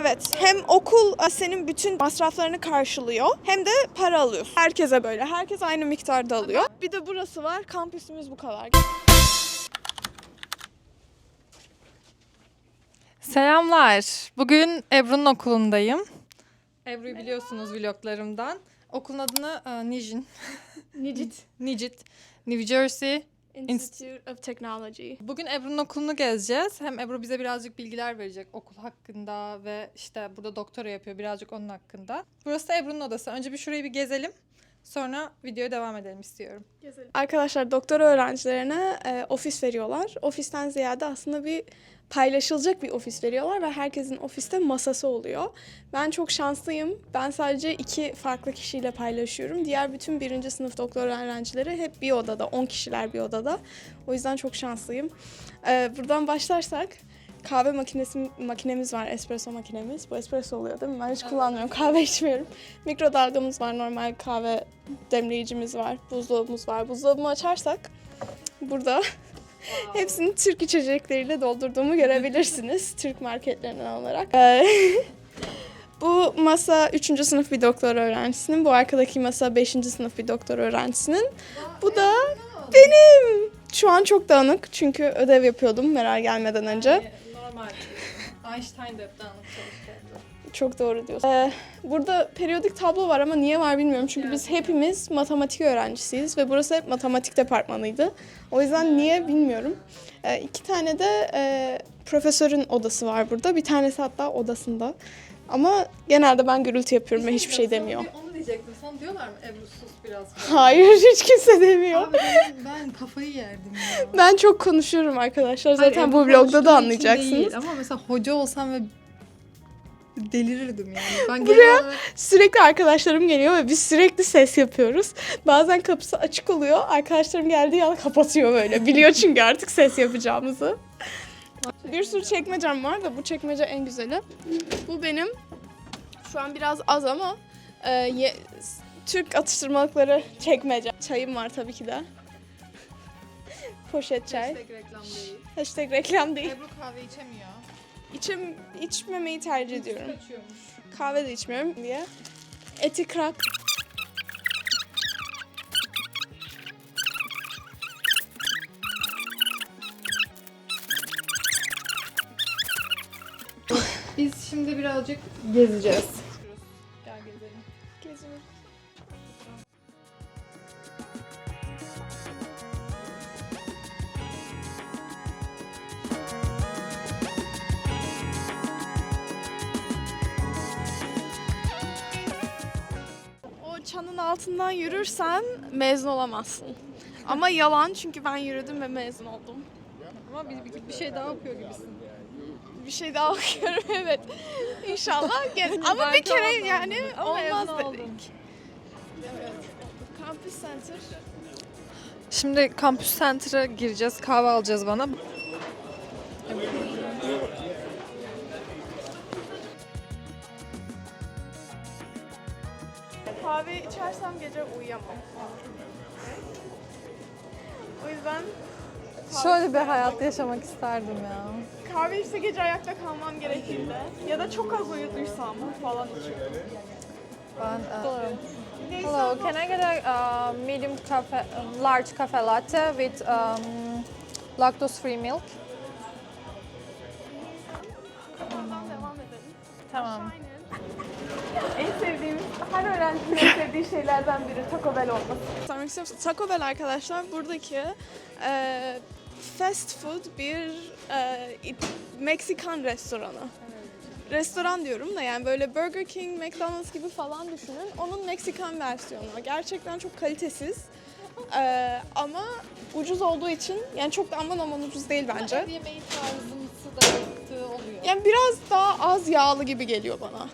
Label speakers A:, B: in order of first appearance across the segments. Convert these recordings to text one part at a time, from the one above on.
A: Evet, hem okul e, senin bütün masraflarını karşılıyor hem de para alıyorsun. Herkese böyle, herkes aynı miktarda alıyor. Bir de burası var, kampüsümüz bu kadar.
B: Selamlar. Bugün Ebru'nun okulundayım. Ebru'yu biliyorsunuz vloglarımdan. Okulun adını e, Nijin.
A: Nijit
B: Nijit. New Jersey.
A: Institute of Technology.
B: Bugün Ebru'nun okulunu gezeceğiz. Hem Ebru bize birazcık bilgiler verecek okul hakkında ve işte burada doktora yapıyor birazcık onun hakkında. Burası da Ebru'nun odası. Önce bir şurayı bir gezelim. Sonra videoya devam edelim istiyorum.
A: Arkadaşlar doktora öğrencilerine e, ofis veriyorlar. Ofisten ziyade aslında bir paylaşılacak bir ofis veriyorlar ve herkesin ofiste masası oluyor. Ben çok şanslıyım. Ben sadece iki farklı kişiyle paylaşıyorum. Diğer bütün birinci sınıf doktora öğrencileri hep bir odada, 10 kişiler bir odada. O yüzden çok şanslıyım. E, buradan başlarsak kahve makinesi makinemiz var, espresso makinemiz. Bu espresso oluyor değil mi? Ben hiç kullanmıyorum, kahve içmiyorum. Mikrodalgamız var, normal kahve demleyicimiz var, buzdolabımız var. Buzdolabımı açarsak burada hepsini Türk içecekleriyle doldurduğumu görebilirsiniz. Türk marketlerinden alarak. Ee, bu masa 3. sınıf bir doktor öğrencisinin, bu arkadaki masa 5. sınıf bir doktor öğrencisinin. Bu da benim. Şu an çok dağınık çünkü ödev yapıyordum Meral gelmeden önce.
B: Normal. Einstein de hep dağınık çalışıyordu.
A: Çok doğru diyorsun. Ee, burada periyodik tablo var ama niye var bilmiyorum. Çünkü biz hepimiz matematik öğrencisiyiz ve burası hep matematik departmanıydı. O yüzden niye bilmiyorum. Ee, iki tane de e, profesörün odası var burada. Bir tanesi hatta odasında. Ama genelde ben gürültü yapıyorum ve hiçbir şey demiyor.
B: Onu diyecektim. Sana diyorlar mı Ebru sus biraz.
A: Hayır hiç kimse demiyor.
B: Abi ben, ben kafayı yerdim ya.
A: Ben çok konuşuyorum arkadaşlar. Zaten
B: Hayır,
A: bu vlogda da anlayacaksınız.
B: değil. Ama mesela hoca olsam ve delirirdim yani. Ben
A: Buraya-
B: olarak
A: Sürekli arkadaşlarım geliyor ve biz sürekli ses yapıyoruz. Bazen kapısı açık oluyor. Arkadaşlarım geldiği an kapatıyor böyle. Biliyor çünkü artık ses yapacağımızı. Bir sürü çekmecem var da bu çekmece en güzeli. Bu benim. Şu an biraz az ama e, ye- Türk atıştırmalıkları çekmece. Çayım var tabii ki de. Poşet çay.
B: hashtag reklam değil.
A: Hashtag reklam değil.
B: Ebru kahve içemiyor.
A: İçim, içmemeyi tercih ediyorum. Kahve de içmiyorum diye. Eti krak.
B: Biz şimdi birazcık gezeceğiz.
A: Yürürsen mezun olamazsın. Ama yalan çünkü ben yürüdüm ve mezun oldum.
B: Ama bir, bir, bir şey daha okuyor gibisin.
A: Bir şey daha okuyorum evet. İnşallah gel. Ama bir
B: Belki
A: kere
B: olmaz.
A: yani
B: Ama
A: olmaz
B: mezun
A: dedik.
B: oldun.
A: Campus Center.
B: Şimdi Campus Center'a gireceğiz. Kahve alacağız bana.
A: Kahve içersem gece uyuyamam. O yüzden
B: Şöyle bir hayat yaşamak isterdim ya.
A: kahve içse gece ayakta kalmam gerekirdi. Ya da çok az uyuduysam falan içiyorum.
B: Ben
A: Neyse
C: Hello,
A: ama-
C: can I get a uh, medium cafe, large cafe latte with um, lactose free milk?
A: Her öğrencinin en sevdiği şeylerden biri Taco Bell olması. Sormak istiyorum. Taco Bell arkadaşlar buradaki e, fast food bir e, Meksikan restoranı. Restoran diyorum da yani böyle Burger King, McDonald's gibi falan düşünün. Onun Meksikan versiyonu. Gerçekten çok kalitesiz. E, ama ucuz olduğu için yani çok da aman aman ucuz değil bence.
B: Ev yemeği tarzımsı da yaptığı oluyor.
A: Yani biraz daha az yağlı gibi geliyor bana.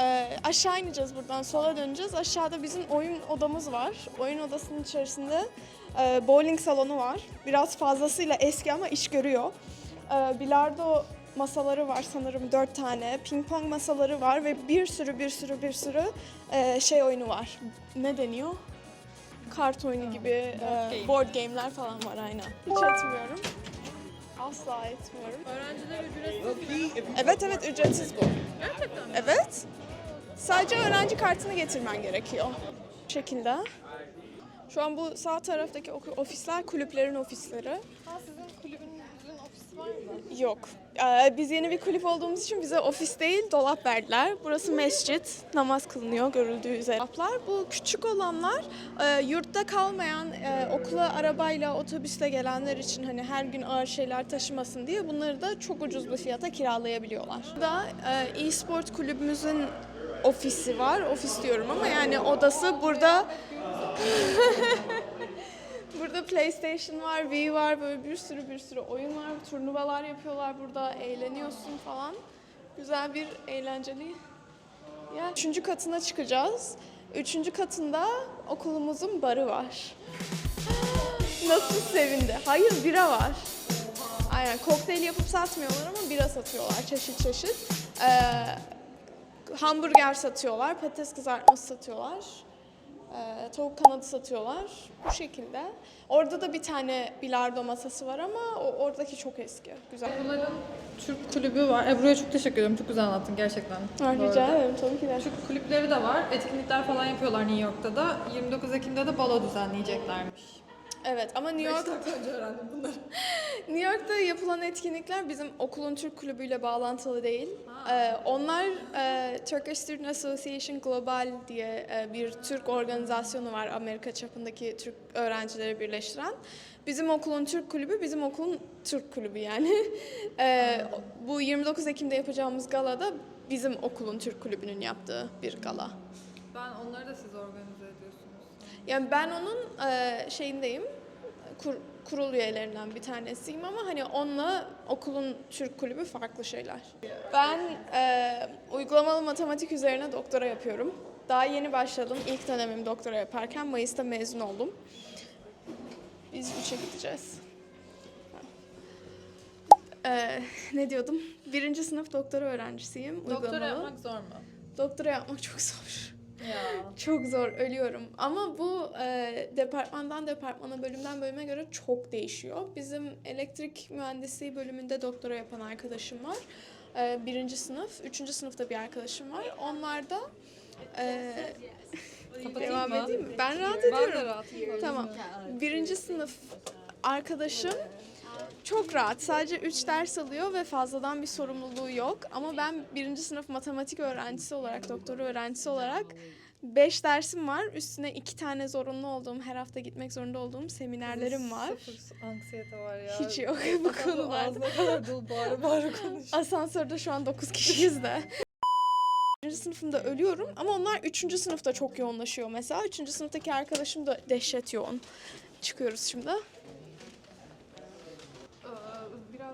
A: Ee, aşağı ineceğiz buradan, sola döneceğiz. Aşağıda bizim oyun odamız var. Oyun odasının içerisinde e, bowling salonu var. Biraz fazlasıyla eski ama iş görüyor. Ee, bilardo masaları var sanırım dört tane. Ping pong masaları var ve bir sürü bir sürü bir sürü e, şey oyunu var. Ne deniyor? Kart oyunu gibi, e, board game'ler falan var aynen. Hiç etmiyorum. Asla etmiyorum.
B: Öğrenciler ücretsiz mi?
A: Evet evet ücretsiz bu.
B: Gerçekten mi?
A: Evet. Sadece öğrenci kartını getirmen gerekiyor. Bu şekilde. Şu an bu sağ taraftaki ofisler kulüplerin ofisleri.
B: Ha sizin mı?
A: Yok. Ee, biz yeni bir kulüp olduğumuz için bize ofis değil dolap verdiler. Burası mescit. Namaz kılınıyor görüldüğü üzere. Dolaplar. Bu küçük olanlar e, yurtta kalmayan e, okula arabayla otobüsle gelenler için hani her gün ağır şeyler taşımasın diye bunları da çok ucuz bir fiyata kiralayabiliyorlar. Burada e, e-sport kulübümüzün ofisi var. Ofis diyorum ama yani odası burada Burada PlayStation var, Wii var, böyle bir sürü bir sürü oyun var. Turnuvalar yapıyorlar burada, eğleniyorsun falan. Güzel bir eğlenceli. Ya üçüncü katına çıkacağız. Üçüncü katında okulumuzun barı var. Nasıl sevindi? Hayır bira var. Aynen kokteyl yapıp satmıyorlar ama bira satıyorlar çeşit çeşit. Ee, hamburger satıyorlar, patates kızartması satıyorlar. Ee, tavuk kanadı satıyorlar. Bu şekilde. Orada da bir tane bilardo masası var ama o, oradaki çok eski. Güzel.
B: Bunların Türk kulübü var. Ebru'ya çok teşekkür ederim. Çok güzel anlattın gerçekten.
A: Ha, rica ederim tabii ki de.
B: Türk kulüpleri de var. Etkinlikler falan yapıyorlar New York'ta da. 29 Ekim'de de balo düzenleyeceklermiş.
A: Evet ama New York
B: önce öğrendim bunları.
A: New York'ta yapılan etkinlikler bizim okulun Türk kulübüyle bağlantılı değil. Ee, onlar e, Turkish Student Association Global diye e, bir Türk organizasyonu var Amerika çapındaki Türk öğrencileri birleştiren. Bizim okulun Türk kulübü, bizim okulun Türk kulübü yani. Ee, bu 29 Ekim'de yapacağımız galada bizim okulun Türk kulübünün yaptığı bir gala.
B: Ben onları da siz.
A: Yani ben onun e, şeyindeyim, kur- kurul üyelerinden bir tanesiyim ama hani onunla okulun Türk kulübü farklı şeyler. Ben e, uygulamalı matematik üzerine doktora yapıyorum. Daha yeni başladım. İlk dönemim doktora yaparken Mayıs'ta mezun oldum. Biz üçe gideceğiz. E, ne diyordum? Birinci sınıf doktora öğrencisiyim.
B: Doktora
A: uygulamalı.
B: yapmak zor mu?
A: Doktora yapmak çok zor.
B: Ya.
A: Çok zor, ölüyorum. Ama bu e, departmandan departmana, bölümden bölüme göre çok değişiyor. Bizim elektrik mühendisliği bölümünde doktora yapan arkadaşım var. E, birinci sınıf, üçüncü sınıfta bir arkadaşım var. Onlar da e, devam edeyim mi? Ben rahat
B: Ben de
A: ediyorum.
B: rahatım.
A: Tamam. Birinci sınıf arkadaşım çok rahat. Sadece 3 ders alıyor ve fazladan bir sorumluluğu yok. Ama ben birinci sınıf matematik öğrencisi olarak, doktora öğrencisi olarak 5 dersim var. Üstüne 2 tane zorunlu olduğum, her hafta gitmek zorunda olduğum seminerlerim var.
B: Sıfır anksiyete var ya.
A: Hiç yok bu konularda.
B: Ağzına kadar dolu bağır bağır konuş.
A: Asansörde şu an 9 kişiyiz de. Birinci sınıfımda ölüyorum ama onlar üçüncü sınıfta çok yoğunlaşıyor mesela. Üçüncü sınıftaki arkadaşım da dehşet yoğun. Çıkıyoruz şimdi.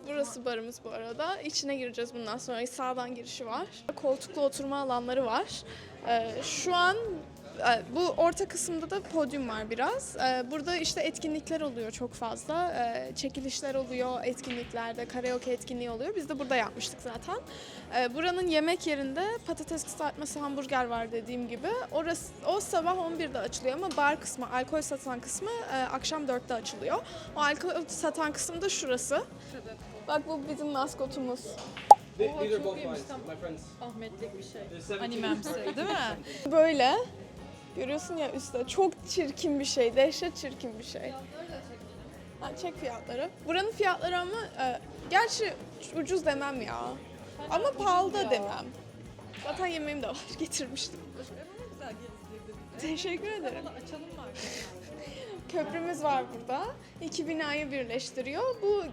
A: Burası barımız bu arada. İçine gireceğiz bundan sonra. Sağdan girişi var. Koltuklu oturma alanları var. Ee, şu an bu orta kısımda da podyum var biraz. Ee, burada işte etkinlikler oluyor çok fazla. Ee, çekilişler oluyor etkinliklerde, karaoke etkinliği oluyor. Biz de burada yapmıştık zaten. Ee, buranın yemek yerinde patates kızartması, hamburger var dediğim gibi. Orası o sabah 11'de açılıyor ama bar kısmı, alkol satan kısmı e, akşam 4'te açılıyor. O alkol satan kısım da şurası. Bak bu bizim maskotumuz.
B: Oha, çok iyiymiş, tam-. Ahmetlik bir şey.
D: There's 17.
B: Animemsi değil mi?
A: Böyle. Görüyorsun ya üstte. Çok çirkin bir şey. Dehşet çirkin bir şey. Ha, çek fiyatları. Buranın fiyatları ama e, gerçi ucuz demem ya. Ama pahalı da demem. Zaten yemeğim de var. Getirmiştim. Teşekkür ederim.
B: Açalım mı?
A: Köprümüz var burada. İki binayı birleştiriyor. Bu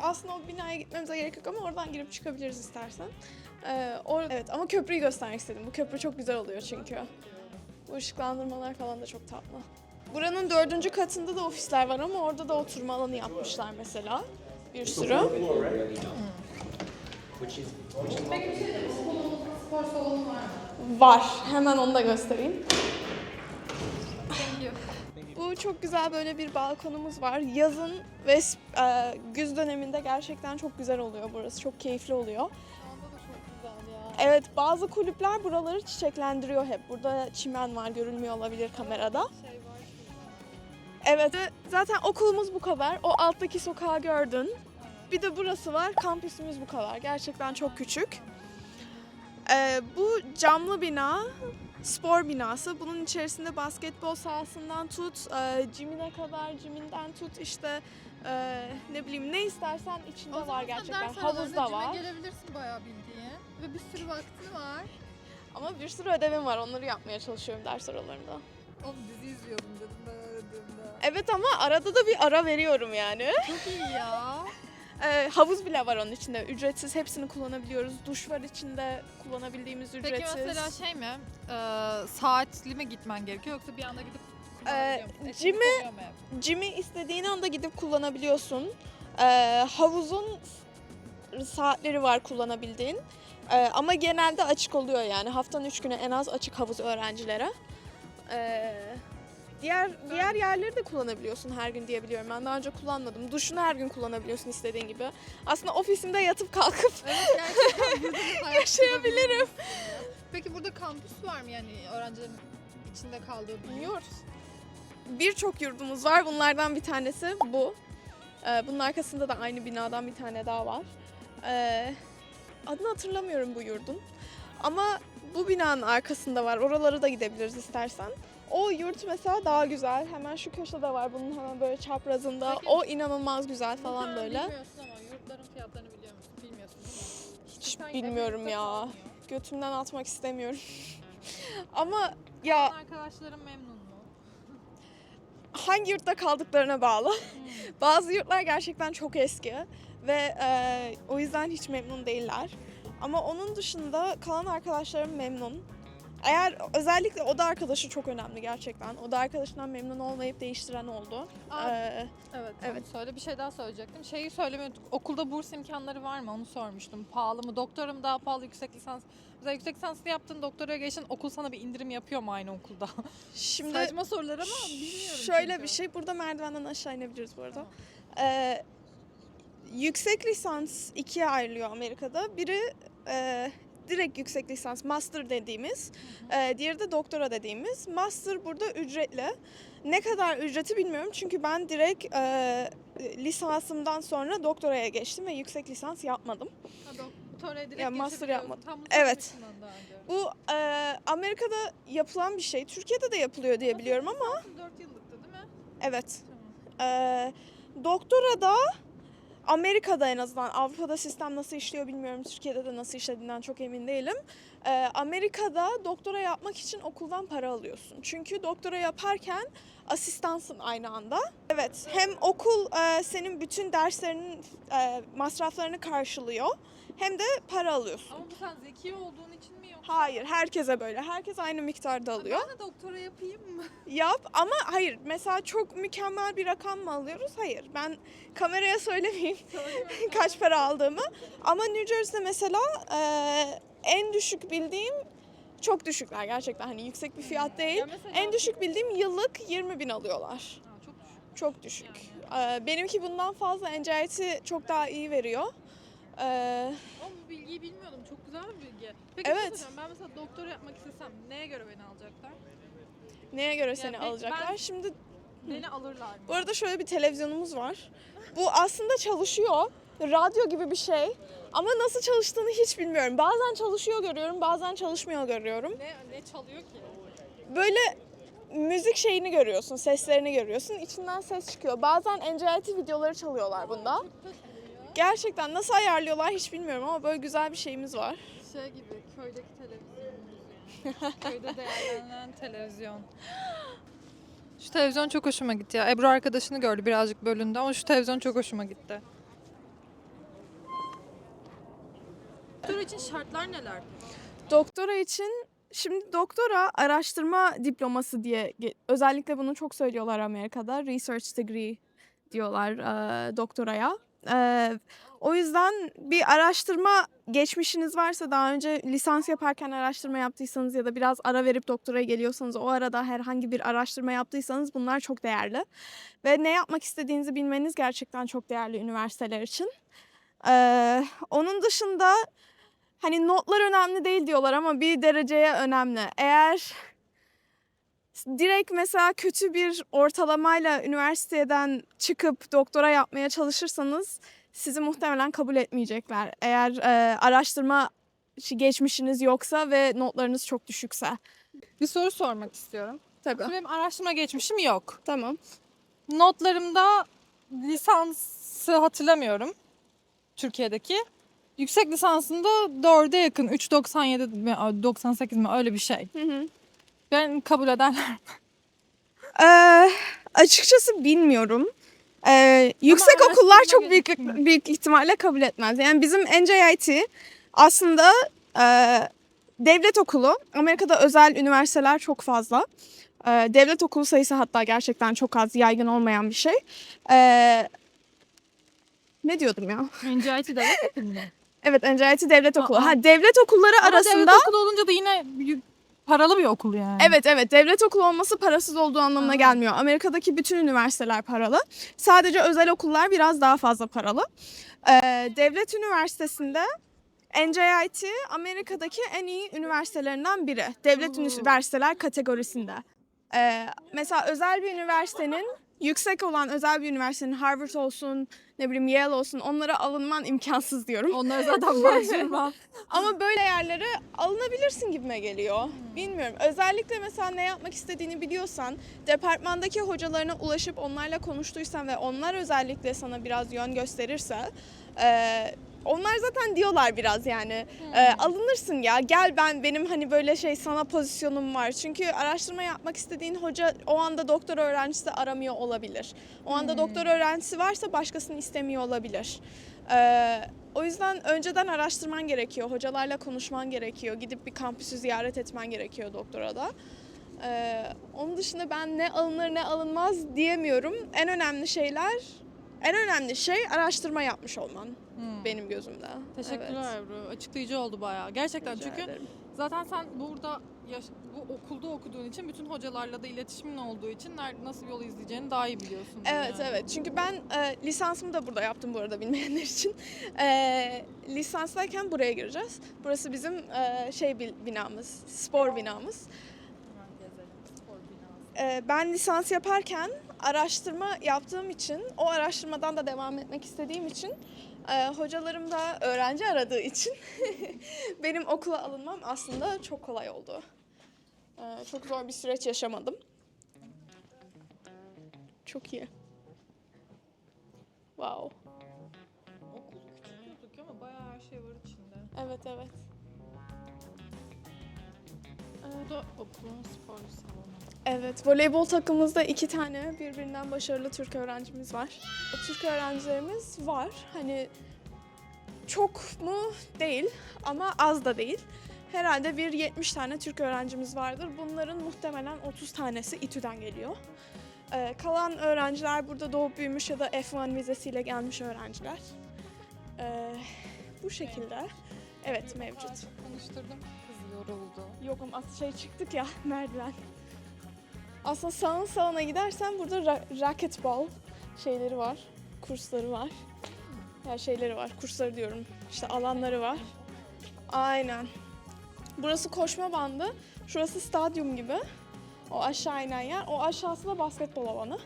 A: aslında o binaya gitmemize gerek yok ama oradan girip çıkabiliriz istersen. Ee, or- evet ama köprüyü göstermek istedim. Bu köprü çok güzel oluyor çünkü. Bu ışıklandırmalar falan da çok tatlı. Buranın dördüncü katında da ofisler var ama orada da oturma alanı yapmışlar mesela. Bir sürü.
D: Which is which is
B: Spor salonu var mı?
A: Var. Hemen onu da göstereyim.
B: Thank you.
A: Bu çok güzel böyle bir balkonumuz var. Yazın ve e, güz döneminde gerçekten çok güzel oluyor burası. Çok keyifli oluyor. Evet bazı kulüpler buraları çiçeklendiriyor hep. Burada çimen var görülmüyor olabilir kamerada.
B: Şey var.
A: Evet ve zaten okulumuz bu kadar. O alttaki sokağı gördün. bir de burası var. Kampüsümüz bu kadar. Gerçekten çok küçük. Ee, bu camlı bina, spor binası. Bunun içerisinde basketbol sahasından tut, e, jimine kadar, jiminden tut işte e, ne bileyim ne istersen içinde var gerçekten. Havuz da var.
B: gelebilirsin bayağı bildiğin. Ve bir sürü vaktin var.
A: Ama bir sürü ödevim var. Onları yapmaya çalışıyorum ders aralarında.
B: Oğlum dizi izliyordum dedim ben aradığımda.
A: Evet ama arada da bir ara veriyorum yani.
B: Çok iyi ya.
A: Ee, havuz bile var onun içinde. Ücretsiz hepsini kullanabiliyoruz. Duş var içinde kullanabildiğimiz
B: Peki
A: ücretsiz.
B: mesela şey mi? E, saatli mi gitmen gerekiyor yoksa bir anda gidip
A: Ee, Jim'i-? Jim'i istediğin anda gidip kullanabiliyorsun. Ee, havuzun saatleri var kullanabildiğin. Ee, ama genelde açık oluyor yani. Haftanın üç günü en az açık havuz öğrencilere. Ee, diğer diğer yerleri de kullanabiliyorsun her gün diye biliyorum. Ben daha önce kullanmadım. Duşunu her gün kullanabiliyorsun istediğin gibi. Aslında ofisinde yatıp kalkıp
B: Evet gerçekten burada bir hayat
A: Yaşayabilirim.
B: Peki burada kampüs var mı yani öğrencilerin içinde kaldığı bir? Yurt.
A: Birçok yurdumuz var. Bunlardan bir tanesi bu. Ee, bunun arkasında da aynı binadan bir tane daha var. Ee, adını hatırlamıyorum bu yurdun. Ama bu binanın arkasında var. Oralara da gidebiliriz istersen. O yurt mesela daha güzel. Hemen şu köşede var. Bunun hemen böyle çaprazında.
B: Peki-
A: O inanılmaz güzel falan böyle.
B: Bilmiyorsun ama yurtların fiyatlarını biliyor musun? Bilmiyorsun değil mi?
A: Hiç
B: sen
A: bilmiyorum ya. Götümden atmak istemiyorum. Ama ya
B: Arkadaşlarım memnun mu?
A: hangi yurtta kaldıklarına bağlı. Bazı yurtlar gerçekten çok eski ve e, o yüzden hiç memnun değiller. Ama onun dışında kalan arkadaşlarım memnun. Eğer özellikle oda arkadaşı çok önemli gerçekten. Oda arkadaşından memnun olmayıp değiştiren oldu.
B: Aa,
A: Ee,
B: Evet,
A: Evet.
B: Söyle bir şey daha söyleyecektim. Şeyi söylemiyorduk. Okulda burs imkanları var mı? Onu sormuştum. Pahalı mı? Doktorum daha pahalı yüksek lisans. Mesela yüksek lisansını yaptın, doktoraya geçtin. Okul sana bir indirim yapıyor mu aynı okulda?
A: şimdi
B: Saçma sorular ama bilmiyorum.
A: şöyle
B: çünkü.
A: bir şey. Burada merdivenden aşağı inebiliriz bu arada.
B: Tamam.
A: Ee, yüksek lisans ikiye ayrılıyor Amerika'da. Biri e, direkt yüksek lisans, master dediğimiz. e, diğeri de doktora dediğimiz. Master burada ücretli. Ne kadar ücreti bilmiyorum çünkü ben direkt e, lisansımdan sonra doktoraya geçtim ve yüksek lisans yapmadım.
B: Ha, doktoraya direkt
A: Ya, master yapmadım.
B: Tam
A: Evet. Bu e, Amerika'da yapılan bir şey. Türkiye'de de yapılıyor diye biliyorum ama
B: 4 yıllıktı değil mi?
A: evet.
B: Tamam.
A: Ee, doktora da Amerika'da en azından Avrupa'da sistem nasıl işliyor bilmiyorum. Türkiye'de de nasıl işlediğinden çok emin değilim. Ee, Amerika'da doktora yapmak için okuldan para alıyorsun. Çünkü doktora yaparken asistansın aynı anda. Evet hem okul e, senin bütün derslerinin e, masraflarını karşılıyor hem de para alıyorsun.
B: Ama bu sen zeki olduğun için mi yoksa?
A: Hayır herkese böyle. Herkes aynı miktarda alıyor.
B: Ben de doktora yapayım mı?
A: Yap ama hayır mesela çok mükemmel bir rakam mı alıyoruz? Hayır. Ben kameraya söylemeyeyim kaç para aldığımı. Ama New Jersey'de mesela eee, en düşük bildiğim çok düşükler gerçekten hani yüksek bir fiyat değil.
B: Ya mesela-
A: En düşük bildiğim yıllık 20 bin alıyorlar.
B: Çok düşük.
A: Çok düşük. Eee, benimki bundan fazla NCIT çok daha iyi veriyor. Eee,
B: Ama bu bilgiyi bilmiyordum. Çok güzel bir bilgi. Peki
A: Evet.
B: şey soracağım. ben mesela doktora yapmak istesem neye göre beni alacaklar?
A: neye göre seni
B: ben-
A: alacaklar?
B: ben-
A: Şimdi
B: Beni alırlar mı?
A: Bu arada şöyle bir televizyonumuz var. Bu aslında çalışıyor. Radyo gibi bir şey. Ama nasıl çalıştığını hiç bilmiyorum. Bazen çalışıyor görüyorum, bazen çalışmıyor görüyorum.
B: Ne, ne çalıyor ki?
A: Böyle müzik şeyini görüyorsun, seslerini görüyorsun. İçinden ses çıkıyor. Bazen NCIT videoları çalıyorlar bunda.
B: Çok.
A: Gerçekten nasıl ayarlıyorlar hiç bilmiyorum ama böyle güzel bir şeyimiz var.
B: Şey gibi köydeki televizyon. Köyde değerlenen televizyon. Şu televizyon çok hoşuma gitti ya. Ebru arkadaşını gördü birazcık bölündü ama şu televizyon çok hoşuma gitti. Doktor için şartlar neler?
A: Doktora için şimdi doktora araştırma diploması diye özellikle bunu çok söylüyorlar Amerika'da. Research degree diyorlar e, doktoraya. O yüzden bir araştırma geçmişiniz varsa daha önce lisans yaparken araştırma yaptıysanız ya da biraz ara verip doktoraya geliyorsanız o arada herhangi bir araştırma yaptıysanız bunlar çok değerli. Ve ne yapmak istediğinizi bilmeniz gerçekten çok değerli üniversiteler için. Onun dışında hani notlar önemli değil diyorlar ama bir dereceye önemli. Eğer direkt mesela kötü bir ortalamayla üniversiteden çıkıp doktora yapmaya çalışırsanız sizi muhtemelen kabul etmeyecekler. Eğer e, araştırma şi- geçmişiniz yoksa ve notlarınız çok düşükse.
B: Bir soru sormak istiyorum.
A: Tabii.
B: Şimdi benim araştırma geçmişim yok.
A: Tamam.
B: Notlarımda lisansı hatırlamıyorum. Türkiye'deki. Yüksek lisansında 4'e yakın. 3.97 mi 98 mi öyle bir şey.
A: Hı hı.
B: Ben kabul ederler.
A: Ee, açıkçası bilmiyorum. Ee, yüksek okullar çok büyük
B: geliştirme.
A: büyük ihtimalle kabul etmez. Yani bizim NJIT aslında e, devlet okulu. Amerika'da özel üniversiteler çok fazla. Ee, devlet okulu sayısı hatta gerçekten çok az, yaygın olmayan bir şey. Ee, ne diyordum ya?
B: NCIT devlet okulu mu?
A: Evet, NJIT devlet
B: Aa.
A: okulu. Ha, devlet okulları
B: Ama
A: arasında
B: devlet okulu olunca da yine paralı bir okul yani.
A: Evet evet devlet okulu olması parasız olduğu anlamına
B: Aa.
A: gelmiyor. Amerika'daki bütün üniversiteler paralı. Sadece özel okullar biraz daha fazla paralı. Ee, devlet üniversitesinde NJIT Amerika'daki en iyi üniversitelerinden biri. Devlet
B: Oo.
A: üniversiteler kategorisinde. Ee, mesela özel bir üniversitenin yüksek olan özel bir üniversitenin Harvard olsun, ne bileyim Yale olsun onlara alınman imkansız diyorum.
B: Onlar zaten başvurma.
A: Ama böyle yerlere alınabilirsin gibime geliyor. Bilmiyorum. Özellikle mesela ne yapmak istediğini biliyorsan, departmandaki hocalarına ulaşıp onlarla konuştuysan ve onlar özellikle sana biraz yön gösterirse, e, onlar zaten diyorlar biraz yani e, alınırsın ya gel ben benim hani böyle şey sana pozisyonum var. Çünkü araştırma yapmak istediğin hoca o anda doktor öğrencisi aramıyor olabilir. O anda doktor öğrencisi varsa başkasını istemiyor olabilir. Ee, o yüzden önceden araştırman gerekiyor, hocalarla konuşman gerekiyor, gidip bir kampüsü ziyaret etmen gerekiyor doktora da. Ee, onun dışında ben ne alınır ne alınmaz diyemiyorum. En önemli şeyler, en önemli şey araştırma yapmış olman
B: Hmm.
A: benim gözümde.
B: Teşekkürler Ebru. Açıklayıcı oldu bayağı. Gerçekten
A: Rica
B: çünkü
A: ederim.
B: zaten sen burada yaş- bu okulda okuduğun için bütün hocalarla da iletişimin olduğu için ner- nasıl yol izleyeceğini daha iyi biliyorsun.
A: Evet evet çünkü ben e, lisansımı da burada yaptım bu arada bilmeyenler için. E, lisanstayken buraya gireceğiz. Burası bizim e, şey bil- binamız, spor binamız. E, ben lisans yaparken araştırma yaptığım için, o araştırmadan da devam etmek istediğim için, e, hocalarım da öğrenci aradığı için benim okula alınmam aslında çok kolay oldu. E, çok zor bir süreç yaşamadım. Çok iyi. Wow.
B: Okul küçük ama bayağı her şey var içinde.
A: Evet evet.
B: Bu da okulun spor salonu.
A: Evet, voleybol takımımızda iki tane birbirinden başarılı Türk öğrencimiz var. Türk öğrencilerimiz var. Hani çok mu değil ama az da değil. Herhalde bir 70 tane Türk öğrencimiz vardır. Bunların muhtemelen 30 tanesi İTÜ'den geliyor. Ee, kalan öğrenciler burada doğup büyümüş ya da F1 vizesiyle gelmiş öğrenciler. Ee, bu şekilde. Evet mevcut.
B: Konuşturdum. Kız yoruldu.
A: Yok ama as- şey çıktık ya merdiven. Aslında salon salona gidersen burada ra- racquetball şeyleri var. Kursları var. Her şeyleri var. Kursları diyorum. İşte alanları var. Aynen. Burası koşma bandı. Şurası stadyum gibi. O aşağı inen yer. O aşağısı da basketbol alanı.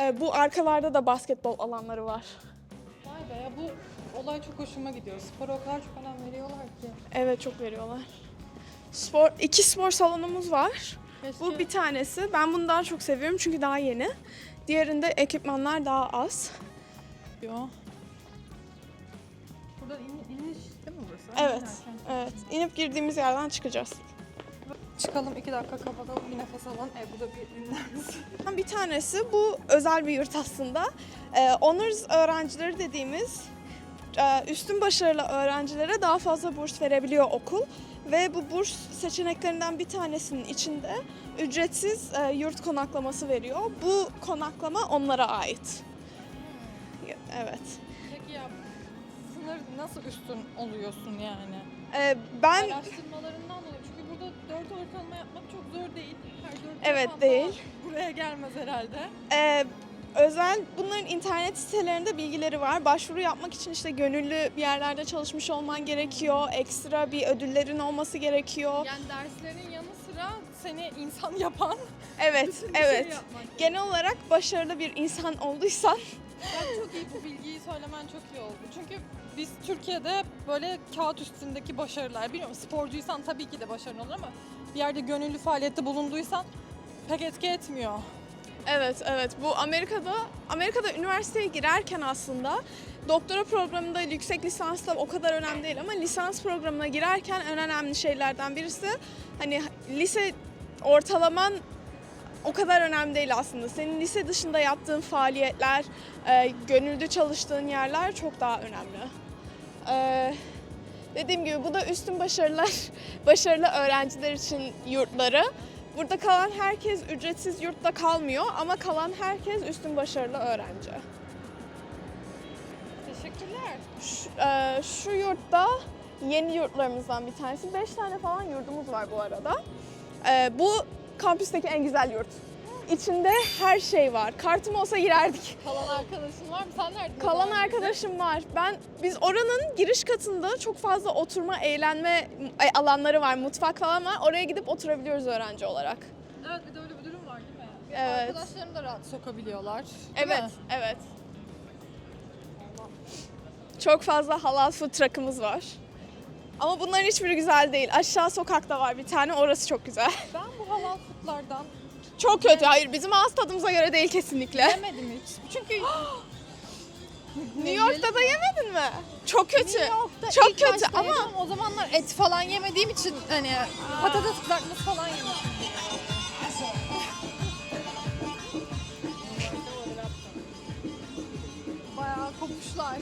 A: Ee, bu arkalarda da basketbol alanları var.
B: Vay be ya bu olay çok hoşuma gidiyor. Spora o kadar çok önem veriyorlar ki.
A: Evet çok veriyorlar. Spor, iki spor salonumuz var.
B: Keşke
A: Bu bir tanesi. Ben bunu daha çok seviyorum çünkü daha yeni. Diğerinde ekipmanlar daha az.
B: diyor. Burada in, iniş değil mi burası?
A: Evet. Evet. İnip girdiğimiz yerden çıkacağız.
B: Çıkalım iki dakika kapatalım bir nefes alalım. E bu da bir ünler misin?
A: Bir tanesi bu özel bir yurt aslında. Ee, honors öğrencileri dediğimiz e, üstün başarılı öğrencilere daha fazla burs verebiliyor okul. Ve bu burs seçeneklerinden bir tanesinin içinde ücretsiz e, yurt konaklaması veriyor. Bu konaklama onlara ait. Evet.
B: Peki ya sınır nasıl üstün oluyorsun yani?
A: Ee, ben
B: Araştırmalarından dolayı. Çünkü burada dört ortalama yapmak çok zor değil. Her dört
A: Evet,
B: insan
A: değil.
B: Buraya gelmez herhalde.
A: Ee, özel bunların internet sitelerinde bilgileri var. Başvuru yapmak için işte gönüllü bir yerlerde çalışmış olman gerekiyor. Ekstra bir ödüllerin olması gerekiyor.
B: Yani derslerin yanı sıra seni insan yapan
A: Evet,
B: bir
A: evet.
B: şey.
A: Genel olarak başarılı bir insan olduysan
B: Ben çok iyi bu bilgiyi söylemen çok iyi oldu. Çünkü biz Türkiye'de böyle kağıt üstündeki başarılar, bilmiyorum sporcuysan tabii ki de başarılı olur ama bir yerde gönüllü faaliyette bulunduysan pek etki etmiyor.
A: Evet, evet. Bu Amerika'da Amerika'da üniversiteye girerken aslında doktora programında yüksek lisansta o kadar önemli değil ama lisans programına girerken en önemli şeylerden birisi hani lise ortalaman o kadar önemli değil aslında. Senin lise dışında yaptığın faaliyetler, e, gönüllü çalıştığın yerler çok daha önemli. E, dediğim gibi bu da üstün başarılar, başarılı öğrenciler için yurtları. Burada kalan herkes ücretsiz yurtta kalmıyor ama kalan herkes üstün başarılı öğrenci.
B: Teşekkürler.
A: Şu, e, şu yurtta yeni yurtlarımızdan bir tanesi. Beş tane falan yurdumuz var bu arada. E, bu kampüsteki en güzel yurt. İçinde her şey var. Kartım olsa girerdik.
B: Kalan arkadaşın var mı? Sen nerede?
A: Kalan arkadaşım var. Ben biz oranın giriş katında çok fazla oturma, eğlenme ay, alanları var, mutfak falan var. Oraya gidip oturabiliyoruz öğrenci olarak.
B: Evet bir de öyle bir durum var değil mi?
A: Evet.
B: Arkadaşlarım da rahat sokabiliyorlar. değil
A: Evet,
B: mi?
A: evet. Çok fazla halal food truck'ımız var. Ama bunların hiçbiri güzel değil. Aşağı sokakta var bir tane, orası çok güzel.
B: Ben bu halal foodlardan
A: Çok kötü, hayır bizim ağız tadımıza göre değil kesinlikle.
B: yemedim hiç. Çünkü
A: New York'ta da yemedin mi? Çok kötü.
B: New York'ta
A: Çok
B: ilk
A: kötü
B: başta
A: ama-
B: yedim. o zamanlar et falan yemediğim için hani patates kızartması falan yemiştim. Bayağı kopuşlar.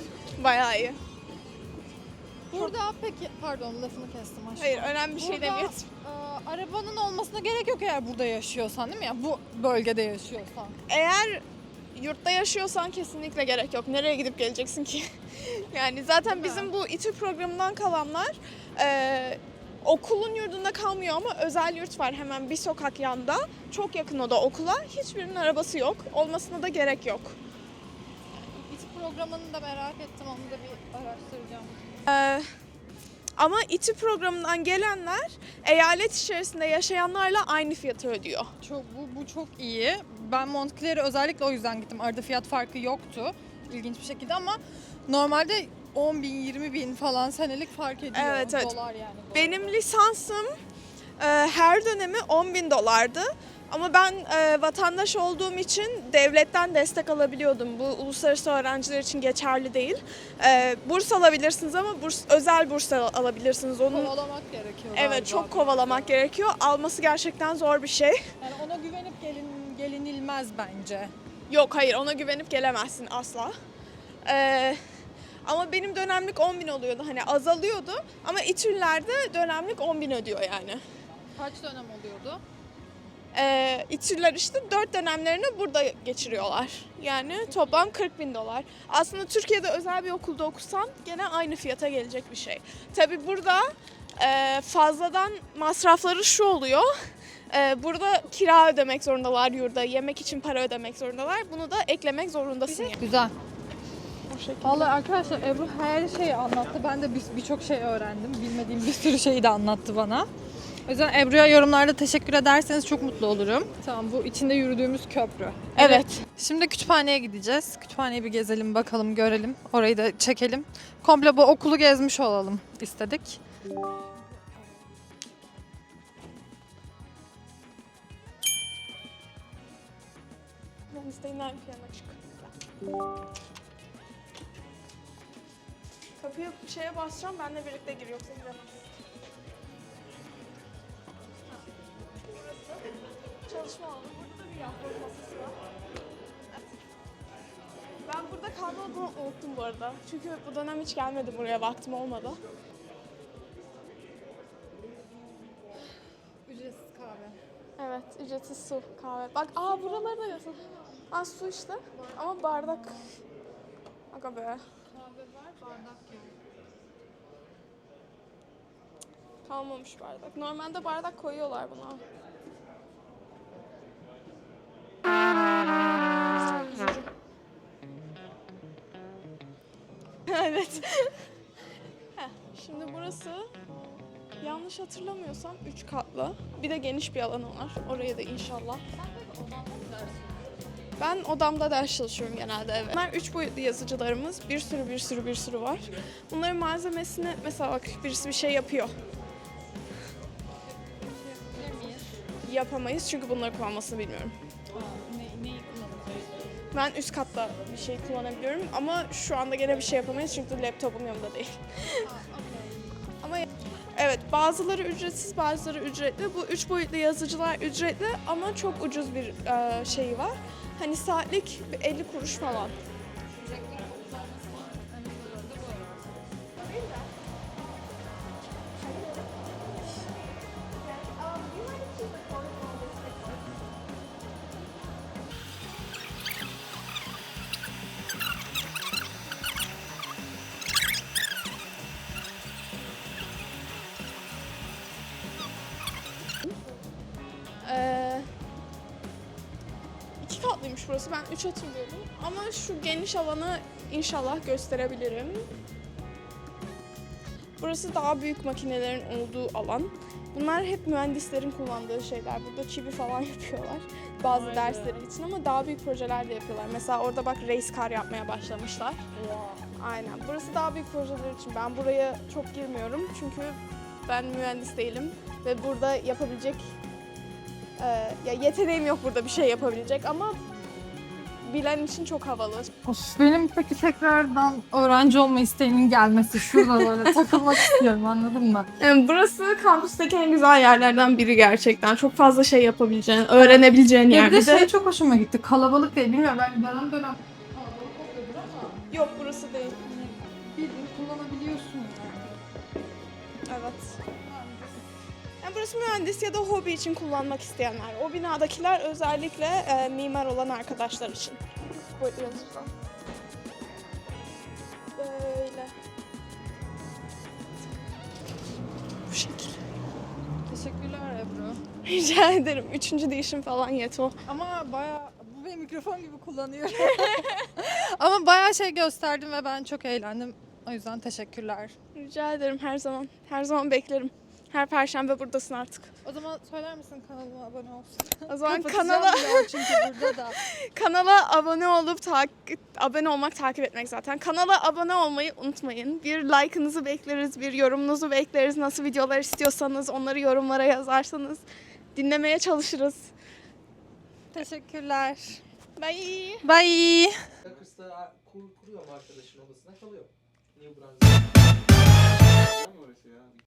A: Bayağı iyi.
B: Burada peki pardon lafını kestim aşkım.
A: Hayır, önemli bir şey
B: Burada,
A: demiyorum.
B: e, arabanın olmasına gerek yok eğer burada yaşıyorsan değil mi? Yani bu bölgede yaşıyorsan.
A: Eğer yurtta yaşıyorsan kesinlikle gerek yok. Nereye gidip geleceksin ki? yani zaten bizim bu İTÜ programından kalanlar e, okulun yurdunda kalmıyor ama özel yurt var hemen bir sokak yanda. Çok yakın o da okula. Hiçbirinin arabası yok. Olmasına da gerek yok.
B: İTÜ programını da merak ettim onu da bir araştıracağım.
A: E, ama İTÜ programından gelenler eyalet içerisinde yaşayanlarla aynı fiyatı ödüyor.
B: Çok bu, bu çok iyi. Ben Montclair'e özellikle o yüzden gittim. Arada fiyat farkı yoktu. İlginç bir şekilde ama normalde 10 bin, 20 bin falan senelik fark ediyor.
A: Evet, evet.
B: Dolar yani. dolar.
A: Benim lisansım e, her dönemi 10 bin dolardı. Ama ben e, vatandaş olduğum için devletten destek alabiliyordum. Bu uluslararası öğrenciler için geçerli değil. E, burs alabilirsiniz ama burs özel burs al- alabilirsiniz. Onun
B: Kovalamak gerekiyor
A: evet çok kovalamak gerekiyor. Alması gerçekten zor bir şey.
B: Yani ona güvenip gelin, gelinilmez bence.
A: Yok hayır ona güvenip gelemezsin asla. E, ama benim dönemlik 10 bin oluyordu. Hani azalıyordu ama İTÜ'lerde dönemlik 10 bin ödüyor yani.
B: Kaç dönem oluyordu?
A: E, İTÜ'ler işte dört dönemlerini burada geçiriyorlar. Yani toplam 40 bin dolar. Aslında Türkiye'de özel bir okulda okusan gene aynı fiyata gelecek bir şey. Tabi burada e, fazladan masrafları şu oluyor. E, burada kira ödemek zorundalar yurda, yemek için para ödemek zorundalar. Bunu da eklemek zorundasın. yani.
B: Güzel. Vallahi arkadaşlar Ebru her şeyi anlattı. Ben de bir- birçok şey öğrendim. Bilmediğim bir sürü şeyi de anlattı bana. O yüzden Ebru'ya yorumlarda teşekkür ederseniz çok mutlu olurum. Tamam bu içinde yürüdüğümüz köprü.
A: Evet.
B: Şimdi kütüphaneye gideceğiz. Kütüphaneyi bir gezelim bakalım görelim. Orayı da çekelim. Komple bu okulu gezmiş olalım istedik.
A: Wednesday 9 p.m. açık. Kapıyı şeye basacağım, benle birlikte gir yoksa giremez. Çalışma alanı. Burada da bir yapboz masası var. Ben burada kalmadığımı unuttum bu arada. Çünkü bu dönem hiç gelmedim buraya, vaktim olmadı.
B: Ücretsiz kahve.
A: Evet, ücretsiz su, kahve. Bak, aa buraları da yazın. Aa su işte. Ama bardak. Aga be.
B: Kahve var, bardak yok.
A: Kalmamış bardak. Normalde bardak koyuyorlar buna. Evet. Şimdi burası yanlış hatırlamıyorsam 3 katlı. Bir de geniş bir alanı var. Oraya da inşallah. Ben odamda ders çalışıyorum genelde evet. Bunlar üç boyutlu yazıcılarımız. Bir sürü bir sürü bir sürü var. Bunların malzemesini mesela bak birisi bir şey yapıyor. Yapamayız çünkü bunları kullanmasını bilmiyorum. Ben üst katta bir şey kullanabiliyorum ama şu anda gene bir şey yapamayız çünkü laptopum yanımda değil. ama evet bazıları ücretsiz bazıları ücretli. Bu üç boyutlu yazıcılar ücretli ama çok ucuz bir e, şeyi var. Hani saatlik bir 50 kuruş falan. 3 hatırlıyorum ama şu geniş alanı inşallah gösterebilirim. Burası daha büyük makinelerin olduğu alan. Bunlar hep mühendislerin kullandığı şeyler. Burada çivi falan yapıyorlar bazı Aynen. dersleri için ama daha büyük projeler de yapıyorlar. Mesela orada bak race car yapmaya başlamışlar. Wow. Aynen. Burası daha büyük projeler için. Ben buraya çok girmiyorum çünkü ben mühendis değilim ve burada yapabilecek e, ya yeteneğim yok burada bir şey yapabilecek ama bilen için çok havalı.
B: Of, benim peki tekrardan öğrenci olma isteğimin gelmesi şurada böyle takılmak istiyorum anladın mı?
A: Yani burası kampüsteki en güzel yerlerden biri gerçekten. Çok fazla şey yapabileceğin, öğrenebileceğin
B: Ya
A: yer.
B: bir de şey çok hoşuma gitti. Kalabalık değil. Bilmiyorum ben dönem dönem
A: Yok burası değil.
B: Yani
A: burası mühendis ya da hobi için kullanmak isteyenler. O binadakiler özellikle e, mimar olan arkadaşlar için. Yazıcılar. Böyle. Bu şekilde.
B: Teşekkürler Ebru.
A: Rica ederim. Üçüncü değişim falan yeto.
B: Ama baya bu benim mikrofon gibi kullanıyorum. Ama baya şey gösterdim ve ben çok eğlendim. O yüzden teşekkürler.
A: Rica ederim her zaman. Her zaman beklerim. Her perşembe buradasın artık.
B: O zaman söyler misin kanalıma abone olsun?
A: O zaman kanala
B: çünkü burada da.
A: kanala abone olup takip abone olmak takip etmek zaten. Kanala abone olmayı unutmayın. Bir like'ınızı bekleriz, bir yorumunuzu bekleriz. Nasıl videolar istiyorsanız onları yorumlara yazarsanız dinlemeye çalışırız.
B: Teşekkürler.
A: Bye.
B: Bye.
D: Kur, kuruyor mu arkadaşın odasına kalıyor. New Brunswick.